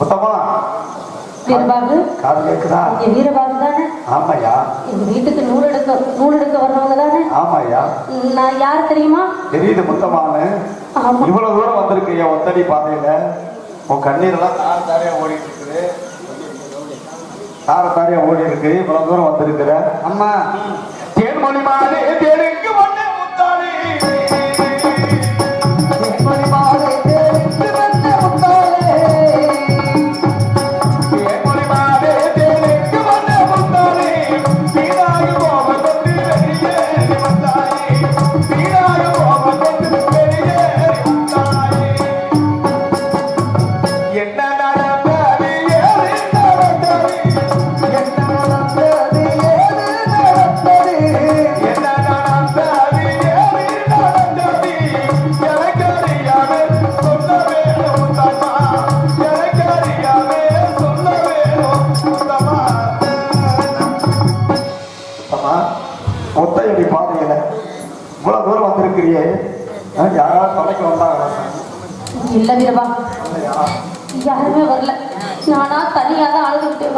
மொத்தமா. வீரபாகு காது கேக்குதா? இங்க வீரபாகு தானே? ஆமாய்யா. எங்க வீட்டுக்கு நூல் எடுக்க நூல் எடுக்க வர்றவங்க தானே? ஆமாய்யா. நான் யார் தெரியுமா? தெரியுது மொத்தமானு. இவ்வளவு தூரம் வந்திருக்கு என் ஒத்தடி பாதையில. உன் கண்ணீரெல்லாம் தார தாரையா ஓடிட்டு இருக்குது தார தாரையா ஓடி இருக்கு இவ்வளவு தூரம் வந்திருக்கிற. அம்மா. தேன்மொழி மாதே தேனுக்கு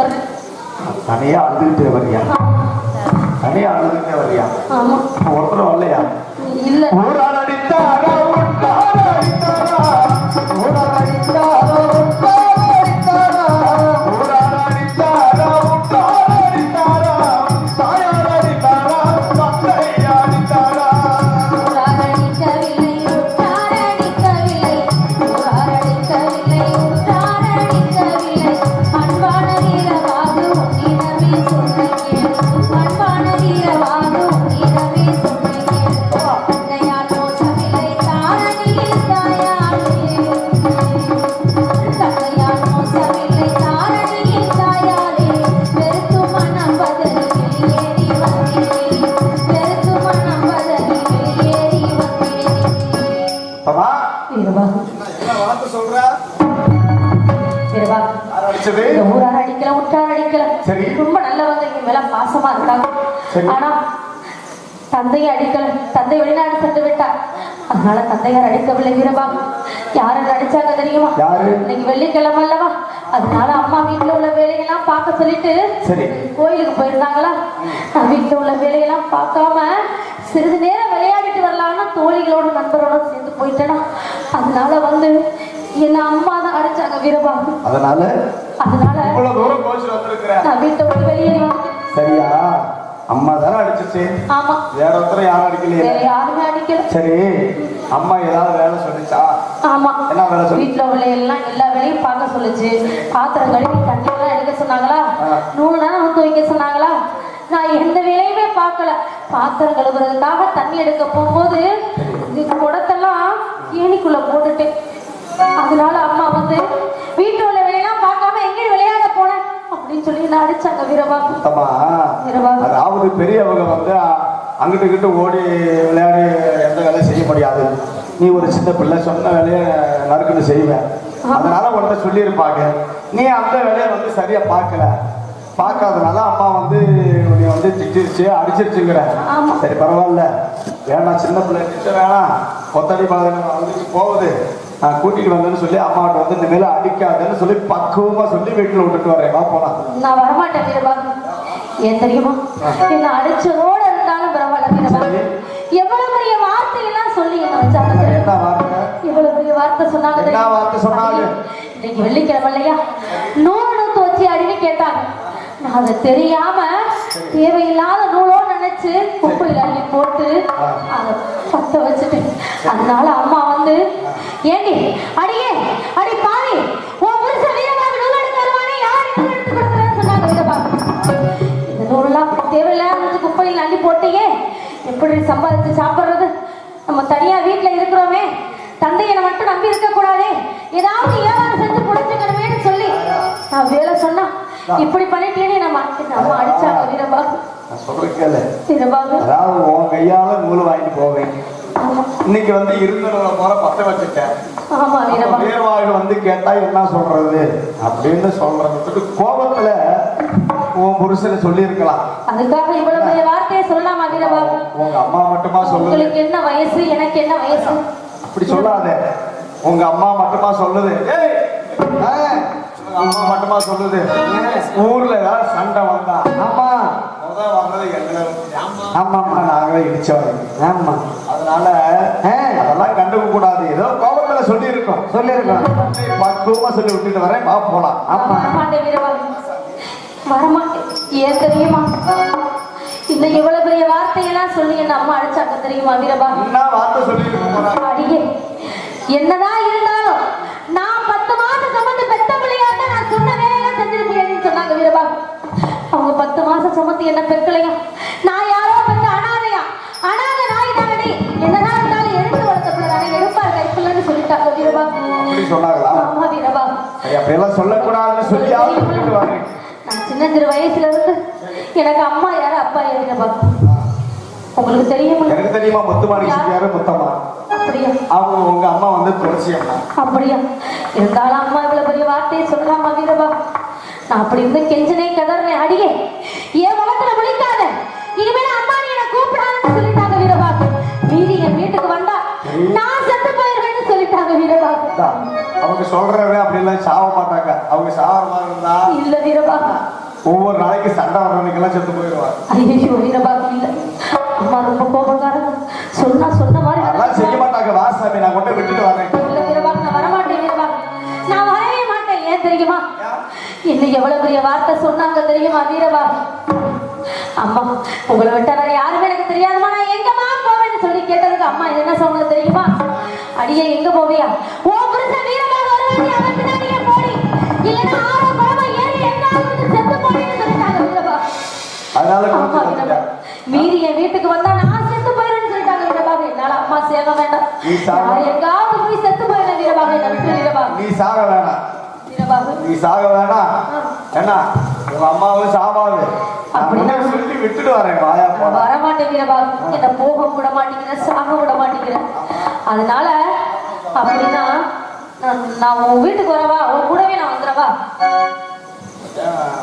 வர்றேன் தனியா அழுதுகிட்டே வரியா தனியா அழுதுகிட்டே வரியா ஒருத்தரும் வரலையா? இல்ல. அதனால தந்தையார் அடிக்கவில்லை வீரபாகு யாரு அடிச்சாங்க தெரியுமா? இன்னைக்கு வெள்ளிக்கிழமை அல்லவா? அதனால அம்மா வீட்டுல உள்ள வேலையெல்லாம் பார்க்க சொல்லிட்டு. கோயிலுக்கு போயிருந்தாங்களா? நான் வீட்டுல உள்ள வேலையெல்லாம் பார்க்காம சிறிது நேரம் விளையாடிட்டு வரலாம்னு தோழிகளோட நண்பரோட சேர்ந்து போயிட்டேனா. அதனால வந்து என்ன அம்மா தான் அடிச்சாங்க வீரபாகு அதனால அதனால நான் வீட்டை விட்டு வெளியேறி சரியா? அம்மா தானே அடிச்சிச்சு? ஆமா. வேற ஒருத்தரும் யாரும் அடிக்கலையே. வேற யாருமே அடிக்கல. சரி அம்மா ஏதாவது வேலை சொல்லிச்சா? ஆமா. என்ன வேலை சொல்லு? வீட்டுல உள்ள எல்லாம் எல்லா வேலையும் பார்க்க சொல்லுச்சு. பாத்திரம் கழுவி தண்ணி எல்லாம் எடுக்க சொன்னாங்களா. நூல் தானே வந்து வைக்க சொன்னாங்களா? நான் எந்த வேலையுமே பார்க்கல. பாத்திரம் கழுவுறதுக்காக தண்ணி எடுக்க போகும்போது குடத்தெல்லாம் ஏணிக்குள்ள போட்டுட்டேன். அதனால அம்மா வந்து வீட்டுல அப்படின்னு சொல்லி நான் அடிச்சாங்க சுத்தமா வீரபா அதாவது பெரியவங்க வந்து அங்கிட்டு இங்கிட்டு ஓடி விளையாடி எந்த வேலையும் செய்ய முடியாது. நீ ஒரு சின்ன பிள்ளை சொன்ன வேலையை நறுக்குன்னு செய்வேன். அதனால உன்கிட்ட சொல்லியிருப்பாங்க. நீ அந்த வேலையை வந்து சரியா பார்க்கல. பார்க்காதனால அம்மா வந்து உன்னை வந்து திட்டிருச்சு அடிச்சிருச்சுங்கிற. ஆமா. சரி பரவாயில்ல. வேணாம் சின்ன பிள்ளை திட்ட வேணாம். கொத்தடி பாதனை வந்துட்டு போகுது. கூட்டிட்டு வந்தேன்னு சொல்லி அம்மாட்ட வந்து இந்த மேல அடிக்காதன்னு சொல்லி பக்குவமா சொல்லி வீட்டுல விட்டுட்டு வரேன். வா போலாம். நான் வரமாட்டேன் வீரபாகு ஏன் தெரியுமா? என்ன அடிச்சதோட இருந்தாலும் பரவாயில்ல எவ்வளவு பெரிய வார்த்தை எல்லாம் சொல்லி என்ன வச்சாங்க? என்ன வார்த்தை? இவ்வளவு பெரிய வார்த்தை சொன்னாங்க என்ன தெரியுமா? வார்த்தை சொன்னாங்க? இன்னைக்கு வெள்ளிக்கிழமை இல்லையா? நூறு நூத்து வச்சு கேட்டாங்க நான் அதை தெரியாம தேவையில்லாத நூலோடு நினைச்சு குப்பையில அள்ளி போட்டு அதை பத்த வச்சுட்டேன். அதனால அம்மா வந்து ஏண்டி? அடியே அடி பாவி. உன் புருஷன் வீரமாக நூல் எடுத்து வருவானே யார் எடுத்து கொடுக்குறேன்னு சொன்னாங்க வீரபாகு இந்த நூலெல்லாம் தேவையில்லாத குப்பையில் அள்ளி போட்டியே. எப்படி சம்பாதிச்சு சாப்பிடுறது? நம்ம தனியா வீட்டுல இருக்கிறோமே. தந்தையை மட்டும் நம்பி இருக்க கூடாதே. ஏதாவது வியாபாரம் செஞ்சு புடிச்சுக்கணுமேன்னு சொல்லி நான் வேலை சொன்னா இப்படி பண்ணிட்டேனே நம்ம நம்ம அடிச்சாங்க வீரபாகு. நான் சொல்றேன் கேளு. வீரபாகு. அதாவது உன் கையால நூல் வாங்கிட்டு போவேன். இன்னைக்கு வந்து இருந்தவங்களை போல பத்த வச்சுட்டேன். வீரவாள் வந்து கேட்டா என்ன சொல்றது? அப்படின்னு சொல்றதுக்கு கோபத்துல உன் புருஷனை சொல்லியிருக்கலாம். அதுக்காக இவ்வளவு பெரிய வார்த்தையை சொல்லலாமா உங்க அம்மா மட்டுமா சொல்லுது உங்களுக்கு என்ன வயசு எனக்கு என்ன வயசு? அப்படி சொல்லாத. உங்க அம்மா மட்டுமா சொல்லுது. ஏய், ஆ, உங்க அம்மா மட்டுமா சொல்லுது. ஊர்ல ஏதாவது சண்டை வந்தா. ஆமா. முதல் வந்தது எங்களை ஆமா ஆமா நாங்களே இடிச்சவங்க ஆமா. அதனால. அதெல்லாம் கண்டுக்க கூடாது. ஏதோ கோபத்துல சொல்லி இருக்கோம் சொல்லியிருக்கோம். பக்குவமா சொல்லி விட்டுட்டு வரேன். வா போலாம். ஆமா. வரமாட்டேன் வீரபா வரமாட்டேன். ஏன் தெரியுமா? இந்த இவ்வளவு பெரிய வார்த்தையெல்லாம் சொல்லி என்ன அம்மா அடிச்சாங்க தெரியுமா வீரபா என்ன வார்த்தை சொல்லி அடியே. என்னதான் இருந்தாலும் நான் பத்து மாசம் சுமந்து பெத்த பிள்ளையாக நான் சொன்ன வேலையெல்லாம் செஞ்சிருப்பேன்னு சொன்னாங்க வீரபா அவங்க பத்து மாசம் சுமந்து என்ன பெக்கலையா நான் அப்படி சொன்னாங்களா? ஆமா வீரபா சரி, அப்படியெல்லாம் சொல்லக்கூடாதுன்னு வரேன் நான் சின்ன சிறு வயசுல இருந்து எனக்கு அம்மா யாரு அப்பா யாரு வீரபா உங்களுக்கு தெரியுமா? எனக்கு தெரியுமா முத்துமாரி யாரு? முத்தம்மா? அப்படியா? அவங்க உங்க அம்மா வந்து துளசி அம்மா. அப்படியா? இருந்தாலும் அம்மா இவ்வளவு பெரிய வார்த்தையை சொல்லலாமா வீரபா நான் அப்படி இருந்து கெஞ்சனே கதறேன் அடியே. என் முகத்துல விழிக்காத இனிமேல் அம்மா நீ என்ன கூப்பிடாதுன்னு சொல்லிட்டாங்க வீரபா மீறி என் வீட்டுக்கு வந்தா நான் செத்து சொல்லிட்டாங்க வீரபா இந்தா, அவங்க சொல்றவே அப்படிலாம் சாவ மாட்டாங்க. அவங்க சாவற மாதிரி இருந்தா இல்ல வீரபா ஒவ்வொரு நாளைக்கு சண்டை வர்றவனுக்கெல்லாம் செத்து போயிடுவாங்க. ஐயோ வீரபா இல்ல. அம்மா ரொம்ப கோபக்காரங்க. சொன்னா சொன்ன மாதிரி அதெல்லாம் செய்ய மாட்டாங்க வாசாமி. நான் கொண்டு விட்டுட்டு வரேன். இல்ல வீரபா நான் வரமாட்டேன் வீரபா நான் வரவே மாட்டேன். ஏன் தெரியுமா? என்ன எவ்வளவு பெரிய வார்த்தை சொன்னாங்க தெரியுமா வீரபா அம்மா உங்களை விட்டா வேற யாருமே எனக்கு தெரியாதுமா நான் எங்கம்மா போவேன்னு சொல்லி கேட்டதுக்கு அம்மா என்ன சொன்னது தெரியுமா? அடியே எங்க போவியா? ஓ புருஷன் வீரபா வருவாங்க அவன் பின்னாடியே போடி. இல்லைன்னா ஆறோ குளமா ஏறி எங்காவது செத்து போடின்னு சொல்லிட்டாங்க வீரபா அதனால வீரபா மீறி என் வீட்டுக்கு வந்தா நான் செத்து போயிடுன்னு சொல்லிட்டாங்க வீரபாக என்னால அம்மா சேக வேண்டாம். நான் எங்காவது போய் செத்து போயிடுறேன் வீரபாக என்ன விட்டு வீரபாக நீ சாக வேணாம். வீரபாக நீ சாக வேணாம். என்ன உங்க அம்மாவும்? முன்னாடி சொல்லி விட்டுட்டு வரேன் வாயா வரமாட்டேன் வீரபாக என்ன போக விட மாட்டேங்கிறேன் சாக விட மாட்டேங்கிறேன். அதனால அப்படின்னா நான் உன் வீட்டுக்கு வரவா? உன் கூடவே நான் வந்துடவா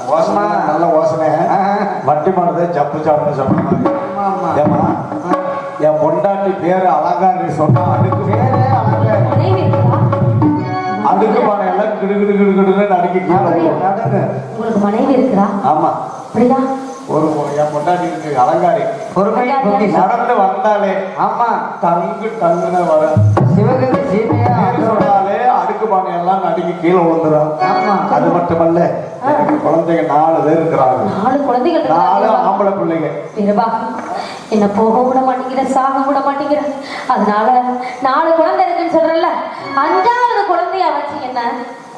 ஓசனை? நல்ல ஓசனை. வட்டி மாடுது ஜப்பு சாப்பிட்டு சாப்பிடுவாங்க ஆமா ஏமா என் பொண்டாட்டி பேரு அலங்காரி சொன்னா அதுக்கு கிடு கிடு கிடு கிடுன்னு நடுக்கி கீழே விழும். நடந்து உங்களுக்கு மனைவி இருக்குதா ஆமா. அப்படியா? ஒரு என் பொண்டாட்டி இருக்கு அலங்காரி. பொறுமை பொறுமை நடந்து வந்தாலே ஆமா. தங்கு தங்குன வர. சிவகங்கை சீமையா சொன்னாலே அடுக்கு பானை எல்லாம் நடுக்கி கீழே விழுந்துடும் ஆமா. அது மட்டுமல்ல எனக்கு குழந்தைங்க நாலு பேர் இருக்கிறாங்க. நாலு குழந்தைகள் நாலு ஆம்பளை பிள்ளைங்க. வீரபா என்ன போக விட மாட்டேங்கிற சாக விட மாட்டேங்கிற. அதனால நாலு குழந்தை இருக்குன்னு சொல்றல அஞ்சாவது குழந்தைய வச்சு என்ன?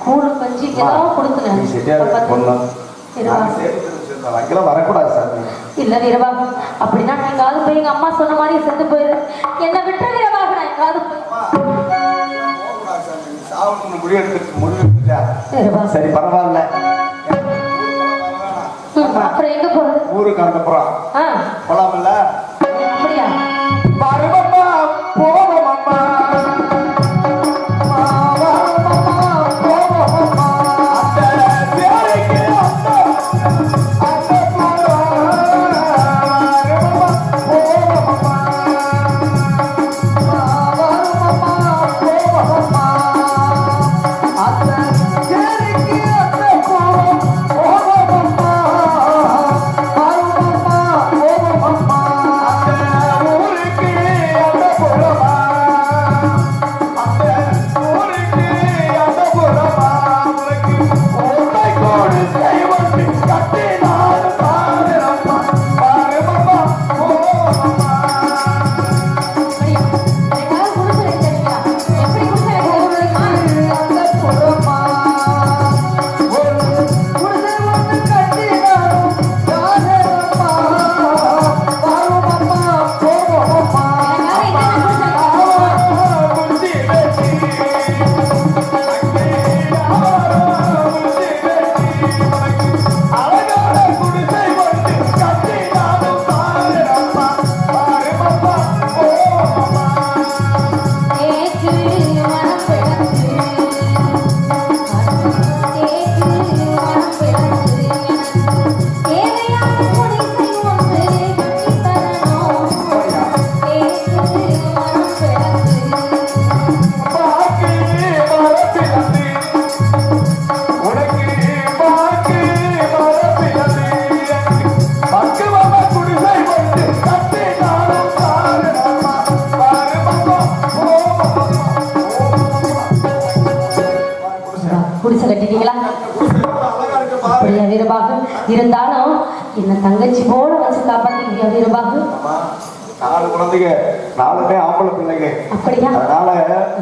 கூழு கஞ்சி ஏதோ நீ வச்சிருந்தேன். அங்கெல்லாம் வரக்கூடாது சார் நீ. இல்ல வீரபா அப்படின்னா நான் எங்காவது போய் எங்க அம்மா சொன்ன மாதிரி செத்து போயிரு. என்ன விட்டு வீரபா நான் போகக்கூடாது சார். நீ. பரவாயில்ல. அப்புறம் எங்க போறது? ஊருக்கு அனுப்புறோம் புடிச கட்டிட்டீங்களா? அப்படியா வீரபாகு? இருந்தாலும் என்ன தங்கச்சி போல வச்சு காப்பாத்திக்கிறியா வீரபாகு? நாலு குழந்தைங்க நாலுமே ஆம்பளை பிள்ளைங்க. அப்படியா? அதனால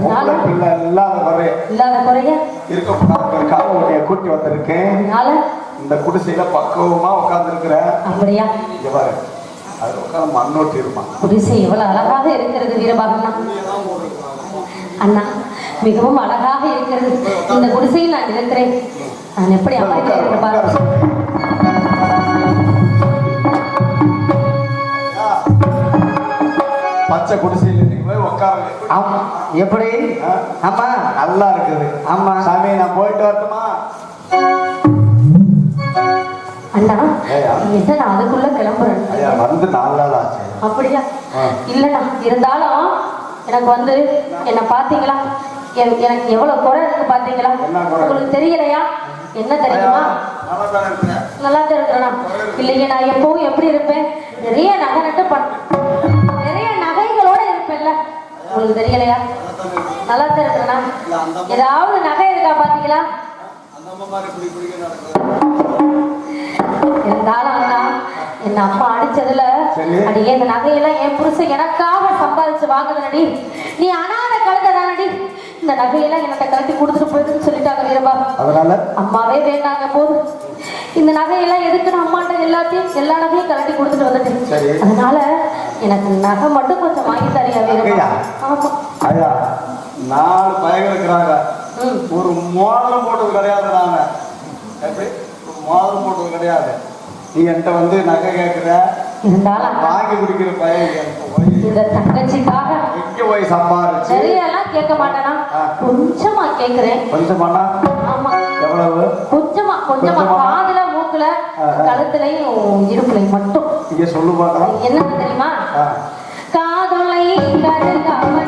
நாலு இல்லாத குறை இல்லாத குறைய? இருக்கப்படாதவங்களுக்காக உன்னைய கூட்டி வந்திருக்கேன். அதனால? இந்த குடிசையில பக்குவமா உட்கார்ந்துருக்கிறேன் அப்படியா? இங்க பாரு அது இருப்பான் குடிசை எவ்வளவு அழகாக இருக்கிறது வீரபாகனா அண்ணா மிகவும் அழகாக இருக்கிறது. இந்த குடிசையில் நான் இருக்கிறேன் நான் எப்படி இருக்கிற பாருங்க பச்சை குடிசையில் நீங்க போய் உட்காருங்க. ஆமா எப்படி? ஆமா நல்லா இருக்குது. ஆமா. சாமி நான் போயிட்டு வரட்டுமா? அண்ணா. என்ன நான் அதுக்குள்ள கிளம்புறேன்? ஐயா வந்து நாலு நாள் ஆச்சு. அப்படியா. இல்லைண்ணா இருந்தாலும் எனக்கு வந்து என்ன பார்த்தீங்களா? எ- எனக்கு எவ்வளவு குறை இருக்கு குறை? உங்களுக்கு தெரியலையா? என்ன தெரியுமா? நல்லா தானே இருக்கிறேன். இல்லையே நான் எப்பவும் எப்படி இருப்பேன்? நிறைய நகை நட்டு நிறைய நகைகளோட இருப்பேன்ல. உங்களுக்கு தெரியலையா? நல்லா தான் இருக்கிறேண்ணா ஏதாவது நகை இருக்கா நடக்குது. இருந்தாலும் என் அம்மா அடிச்சதுல. அடியே இந்த நகையெல்லாம் என் புருஷன் எனக்காக சம்பாதிச்சு வாங்குனடி நீ அனாத கழுத தானடி இந்த நகையெல்லாம் என்னட்ட கழட்டி கொடுத்துட்டு போயிடுன்னு சொல்லிட்டாங்க வீரபா அதனால? அம்மாவே வேண்டாங்க போது இந்த நகையெல்லாம் எதுக்குன்னு அம்மாட்ட எல்லாத்தையும் எல்லா நகையும் கழட்டி கொடுத்துட்டு வந்துட்டேன். அதனால எனக்கு நகை மட்டும் கொஞ்சம் வாங்கி தரியா வீரபா? ஆமா. ஐயா நாலு பையங்க இருக்கிறாங்க. ஒரு மோதிரம் போட்டது கிடையாது நாங்க எப்படி? ஒரு மோதிரம் போட்டது கிடையாது. நீ என்கிட்ட வந்து நகை கேட்குற இருந்தாலும் வாங்கி குடிக்கிற பையன் இந்த தங்கச்சிக்காக எங்க போய் சம்பாரிச்சு? நிறைய எல்லாம் கேட்க மாட்டேனா. கொஞ்சமா கேக்குறேன். கொஞ்சம் பண்ணா ஆமா. எவ்வளவு? கொஞ்சமா கொஞ்சமா? காதுல மூக்குல. கழுத்துலயும் இடுப்புலையும் மட்டும். இங்க சொல்லு பார்க்கலாம். என்னன்னு தெரியுமா. காதொலை கருகாமணி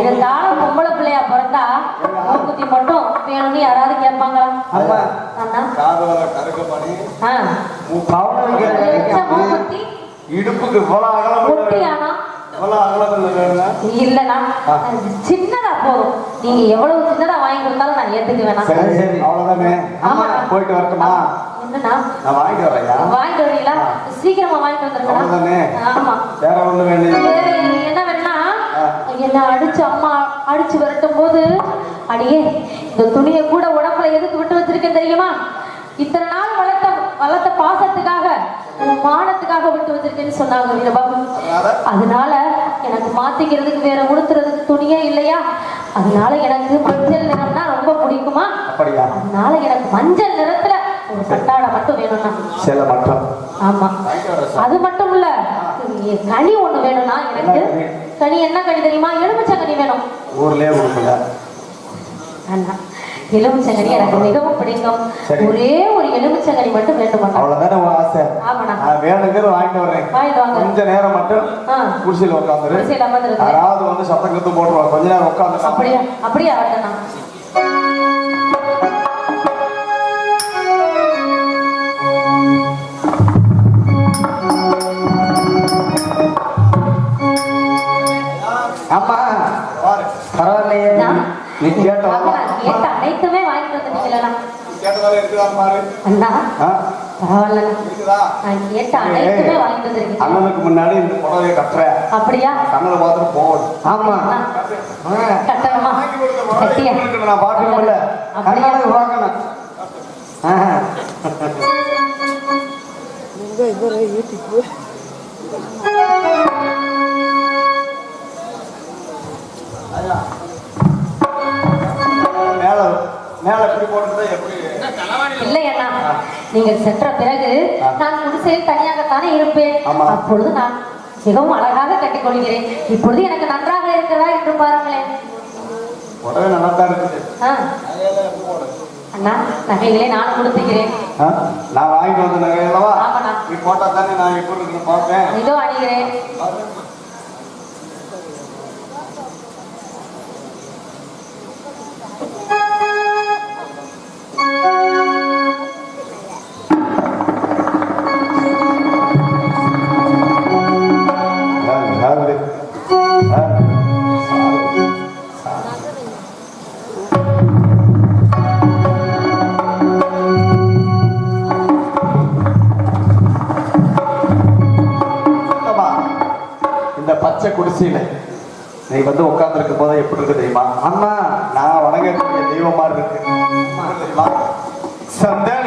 இருந்தாலும் பொம்பளை பிள்ளையா பிறந்தா மூக்குத்தி மட்டும் வேணும்னு யாராவது கேட்பாங்களா? இடுப்புக்கு இவ்வளவு அகலம் இல்லை. ஒட்டியானா இவ்வளவு அகலம் இல்லை வேணுங்க. இல்லண்ணா. ஆ. அது சின்னதா போதும். நீங்க எவ்வளவு சின்னதா வாங்கி கொடுத்தாலும் நான் ஆமா. போயிட்டு வரட்டுமா? நான் வாங்கிட்டு வரீங்களா சீக்கிரமா வாங்கிட்டு அவ்வளவுதானே? வந்துருக்கா ஆமா. வேற ஒண்ணு வேணும். என்ன வேணா. என்ன அடிச்சு அம்மா அடிச்சு விரட்டும் போது அடியே இந்த துணியை கூட உடம்புல எதுக்கு விட்டு வச்சிருக்கேன் தெரியுமா? இத்தனை நாள் வளர்த்த வளர்த்த பாசத்துக்காக மானத்துக்காக விட்டு வச்சிருக்கேன்னு சொன்னாங்க வீரபாபு அதனால? எனக்கு மாத்திக்கிறதுக்கு வேற உடுத்துறதுக்கு துணியே இல்லையா? அதனால எனக்கு மஞ்சள் நிறம்னா ரொம்ப பிடிக்குமா? அதனால எனக்கு மஞ்சள் நிறத்துல ஒரு சட்டாடை மட்டும் வேணும்னா. சில மட்டும். ஆமா. அது மட்டும் இல்ல கனி ஒண்ணு வேணும்னா எனக்கு கனி? என்ன கனி தெரியுமா? எலுமிச்சை கனி வேணும். ஊர்லயே கொடுக்கல. அண்ணா எலுமிச்சை கனி எனக்கு மிகவும் பிடிக்கும். ஒரே ஒரு எலுமிச்சை கனி மட்டும் வேண்டும் அவ்வளவுதானே ஆசை? வேணுங்கிறது வாங்கிட்டு வாங்க. கொஞ்ச நேரம் மட்டும் குடிசையில் உட்காந்துரு. யாராவது வந்து சத்தம் கத்து போட்டுருவாங்க. கொஞ்ச நேரம் உட்காந்து அப்படியா? அப்படியா வரட்டண்ணா அண்ணனுக்கு முன்னாடி இந்த புடவையை கட்டுற அப்படியா? கண்ணில் பார்த்துட்டு போகணும் ஆமா. கட்டணுமா? நான் பார்க்கணும்ல. அப்படியா? கர்நாடக பார்க்கணும். மேல மேல எப்படி போட்டுருந்தா எப்படி? இல்லை அண்ணா? நீங்கள் சென்ற பிறகு. நான் குடிசையில் தனியாகத்தானே இருப்பேன். அப்பொழுது நான் மிகவும் அழகாக கட்டிக் கொள்கிறேன் இப்பொழுது எனக்கு நன்றாக இருக்கிறதா என்று பாருங்களேன். அண்ணா நகைகளை நான் கொடுத்துக்கிறேன்? நான் வாங்கிட்டு வந்த நகை அல்லவா ஆமாண்ணா. நீ போட்டா தானே நான் எப்படி பார்ப்பேன் இதோ அணிகிறேன் நீ வந்து உட்கார்ந்துருக்கும் போது எப்படி இருக்கு தெரியுமா? அண்ணா நான் வணங்கக்கூடிய தெய்வமா இருக்கு. தெரியுமா? சந்தன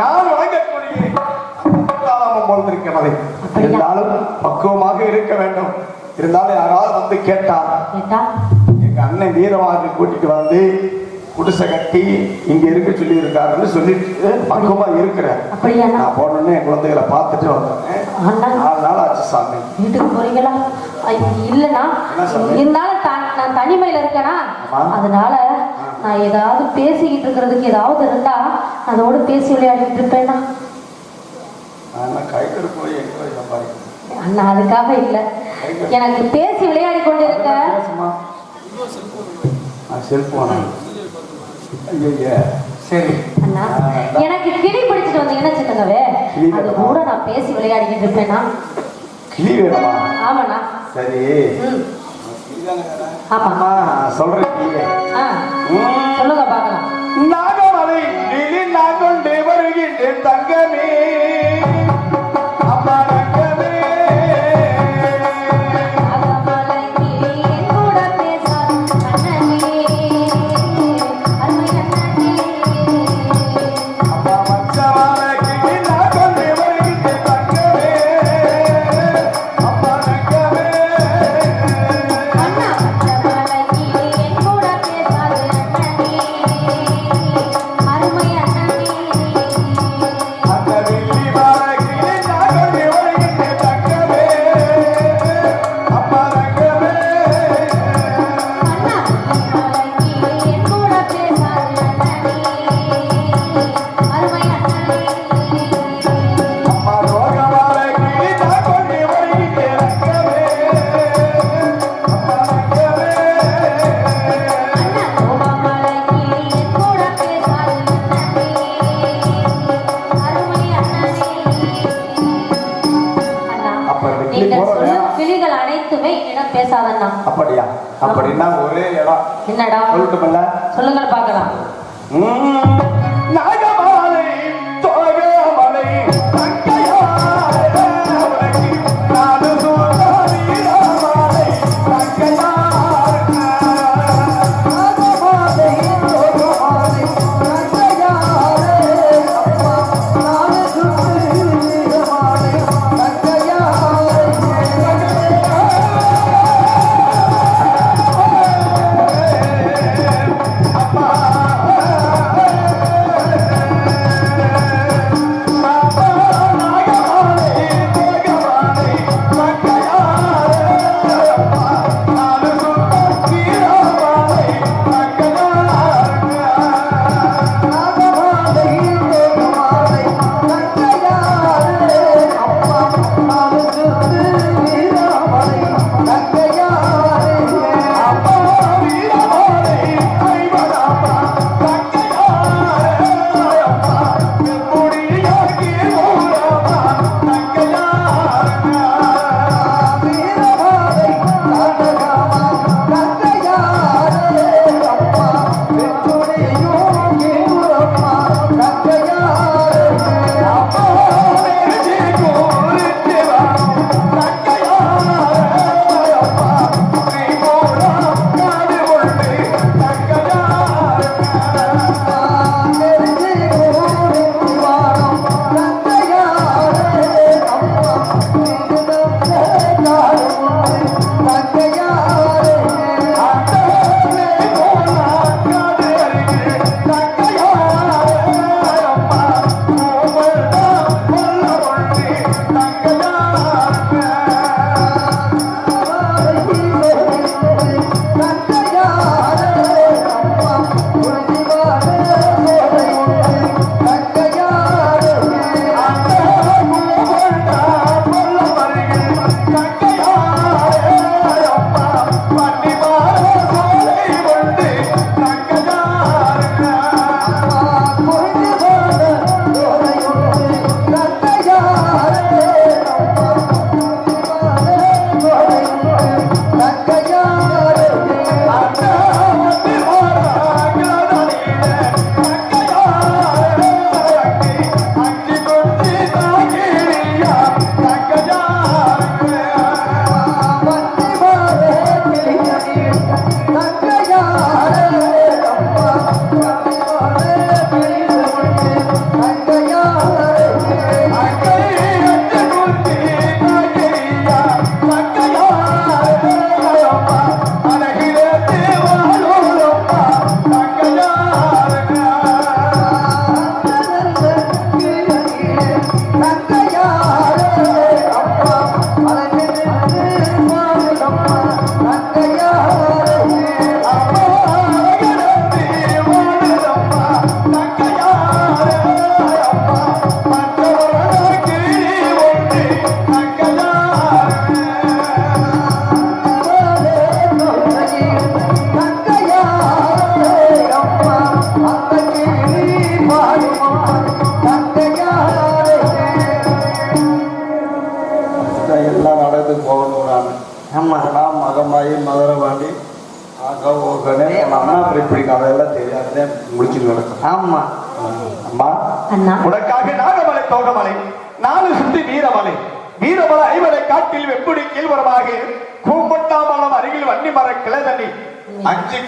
நான் வணங்கக்கூடிய காலமும் போந்திருக்கிறது இருந்தாலும் பக்குவமாக இருக்க வேண்டும். இருந்தாலும் யாராவது வந்து கேட்டால் கேட்டா எங்க அண்ணன் வீரவாக கூட்டிட்டு வந்து குடிசை கட்டி இங்க இருக்க சொல்லி இருக்காருன்னு சொல்லிட்டு பக்குவமா இருக்கிறேன்? நான் போனோடனே என் குழந்தைகளை பார்த்துட்டு வந்தேன். நாலு நாள் ஆச்சு சாமி. வீட்டுக்கு போறீங்களா? சொல்ற? இருந்தாலும் நான் தனிமையில இருக்கேனா. அதனால நான் ஏதாவது பேசிக்கிட்டு இருக்கிறதுக்கு ஏதாவது இருந்தா அதோட பேசி விளையாடிட்டு இருப்பேன்னா அண்ணா அதுக்காக இல்ல. எனக்கு பேசி விளையாடி சரி. அண்ணா எனக்கு கிளி பிடிச்சிட்டு வந்தீங்கன்னா கிளி அது? கூட நான் பேசி விளையாடிக்கிட்டு இருப்பேனா? கிளி வேணுமா? ஆமாண்ணா. சரி. ம். ஆமா சொல்றேன் அப்படியா? அப்படின்னா ஒரே இடம். என்னடா? சொல்லட்டுமில்ல? சொல்லுங்கள் பார்க்கலாம்.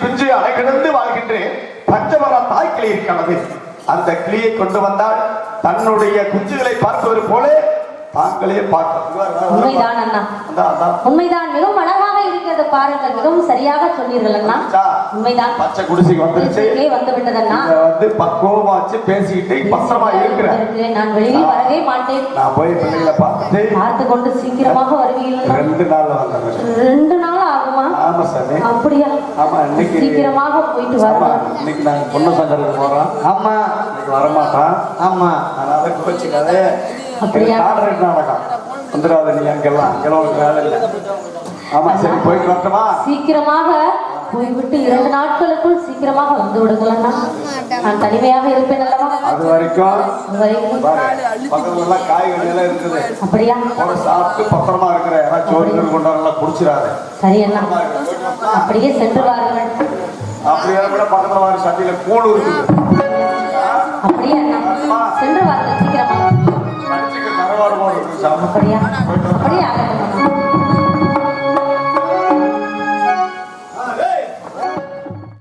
குஞ்சு அலைகிடந்து வாழ்கின்றேன். பஞ்சமர தாய் கிளி இருக்கிறது அந்த கிளியை கொண்டு வந்தால் தன்னுடைய குஞ்சுகளை பார்ப்பது போல தாங்களே உண்மைதான் அண்ணா. உண்மைதான். மிகவும் அழகாக இருக்கிறது பாருங்கள். மிகவும் சரியாக சொன்னீர்கள் அண்ணா? உண்மைதான். பச்சை குடிசைக்கு வந்துருச்சு. வந்து விட்டதண்ணா. இத வந்து பக்குவமா வச்சு பேசிக்கிட்டு பத்திரமா இருக்கிறேன். நான் வெளியில் வரவே மாட்டேன். நான் போய் பிள்ளைகளை பார்த்துட்டு பார்த்து கொண்டு சீக்கிரமாக வருவீர்கள் ரெண்டு நாள்ல வந்தேன் ரெண்டு நாள் ஆமா சாமி. அப்படியா? ஆமா இன்னைக்கு சீக்கிரமாக போயிட்டு ஆமா வரணும் இன்னைக்கு நாங்க பொண்ணு சங்கருக்கு போறோம். ஆமா. இன்னைக்கு வரமாட்டான் ஆமா. அதனால கோச்சிக்காத அப்படியா? காடுறது நாடகம் வந்துடாத நீ அங்கெல்லாம். அங்கெல்லாம் உனக்கு வேலை இல்லை. ஆமா சரி போயிட்டு வரட்டுமா? சீக்கிரமாக போய்விட்டு இரண்டு நாட்களுக்குள் சீக்கிரமாக வந்து விடுங்கள் நான் தனிமையாக இருப்பேன் அல்லவா? அது வரைக்கும் பக்கத்துல காய்கறி எல்லாம் இருக்குது. அப்படியா? சாப்பிட்டு பத்திரமா இருக்கிற யாராவது சோறுகள் கொண்டாடலாம் குடிச்சிடாத. சரி அண்ணா. அப்படியே சென்று வாருங்கள். அப்படியே கூட பக்கத்துல வாரி சட்டியில கூழ் இருக்குது. அப்படியே அண்ணா? சென்று வாருங்கள் சாப்பிட்டு அப்படியா? அப்படியே?